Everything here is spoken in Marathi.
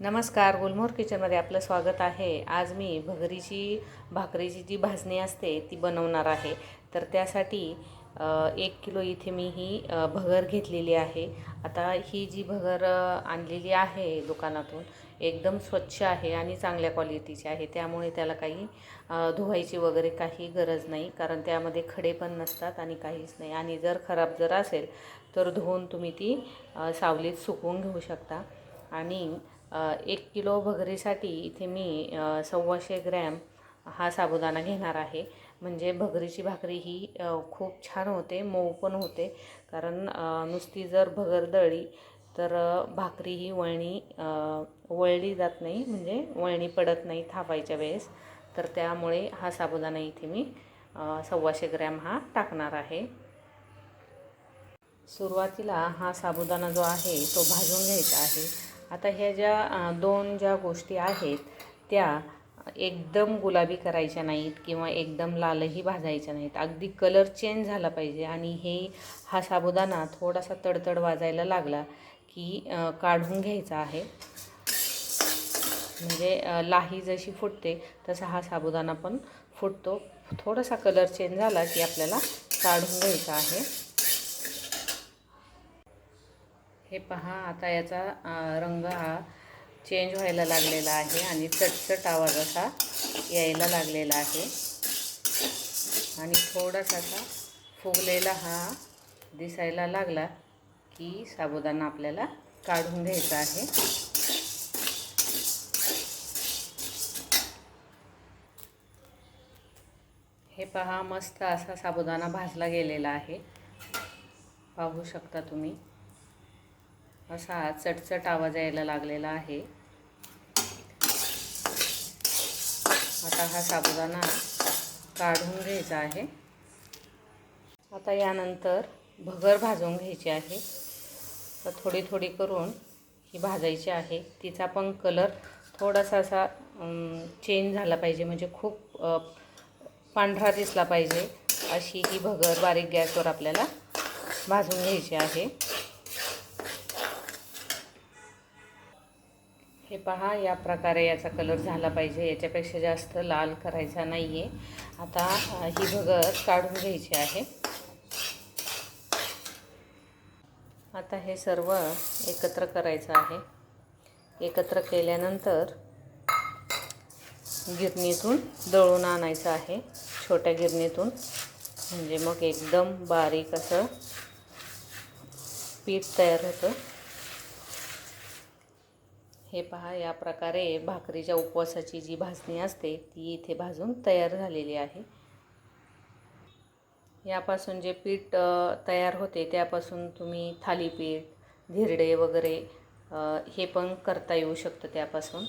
नमस्कार गुलमोहर किचनमध्ये आपलं स्वागत आहे. आज मी भगरीची भाकरीची जी भाजणी असते ती बनवणार आहे. तर त्यासाठी एक किलो इथे मी ही भगर घेतलेली आहे. आता ही जी भगर आणलेली आहे दुकानातून एकदम स्वच्छ आहे आणि चांगल्या क्वालिटीची आहे. त्यामुळे त्याला काही धुवायची वगैरे काही गरज नाही कारण त्यामध्ये खडे पण नसतात आणि काहीच नाही. आणि जर खराब जर असेल तर धुवून तुम्ही ती सावलीत सुकवून घेऊ शकता. आणि एक किलो भगरीसाठी इथे मी सव्वाशे ग्रॅम हा साबुदाणा घेणार आहे. म्हणजे भगरीची भाकरी ही खूप छान होते मऊ पण होते. कारण नुसती जर भगर दळली तर भाकरी ही वळणी वळली जात नाही. म्हणजे वळणी पडत नाही थापायच्या वेळेस. तर त्यामुळे हा साबुदाणा इथे मी सव्वाशे ग्रॅम हा टाकणार आहे. सुरुवातीला हा साबुदाणा जो आहे तो भाजून घ्यायचा आहे. आता ह्या ज्या दोन ज्या गोष्टी आहेत त्या एकदम गुलाबी करायच्या नाहीत किंवा एकदम लालही भाजायच्या नाहीत. अगदी कलर चेंज झाला पाहिजे आणि हे हा साबुदाणा थोडासा तडतड वाजायला लागला की काढून घ्यायचा आहे. म्हणजे लाही जशी फुटते तसा हा साबुदाणा पण फुटतो. थोडासा कलर चेंज झाला की आपल्याला काढून घ्यायचा आहे. हे पहा आता याचा रंग हा चेंज व्हायला लागलेला आहे आणि चटचट आवाज असा यायला लागलेला आहे. आणि थोडासा असा फुगलेला हा दिसायला लागला की साबुदाणा आपल्याला काढून घ्यायचा आहे. हे पहा मस्त असा साबुदाणा भाजला गेलेला आहे. पाहू शकता तुम्ही. असा चटचट आवाज यायला लागलेला आहे. आता हा साबुदाणा काढून घ्यायचा आहे. आता यानंतर भगर भाजून घ्यायची आहे. तर थोडी थोडी करून ही भाजायची आहे. तिचा पण कलर थोडासा असा चेंज झाला पाहिजे. म्हणजे खूप पांढरा दिसला पाहिजे अशी ही भगर बारीक गॅसवर आपल्याला भाजून घ्यायची आहे. हे पहा या प्रकारे याचा कलर झाला पाहिजे. याच्यापेक्षा जास्त लाल करायचा नाही आहे आता ही भगर काढून घ्यायची आहे. आता हे सर्व एकत्र करायचं आहे. एकत्र केल्यानंतर गिरणीतून दळून आणायचं आहे. छोट्या गिरणीतून. म्हणजे मग एकदम बारीक असं पीठ तयार होतं. हे पहा या प्रकारे भाकरीच्या उपवासाची जी भाजणी असते ती इथे भाजून तयार झालेली आहे. यापासून जे पीठ तयार होते त्यापासून तुम्ही थालीपीठ धिरडे वगैरे हे पण करता येऊ शकतं त्यापासून.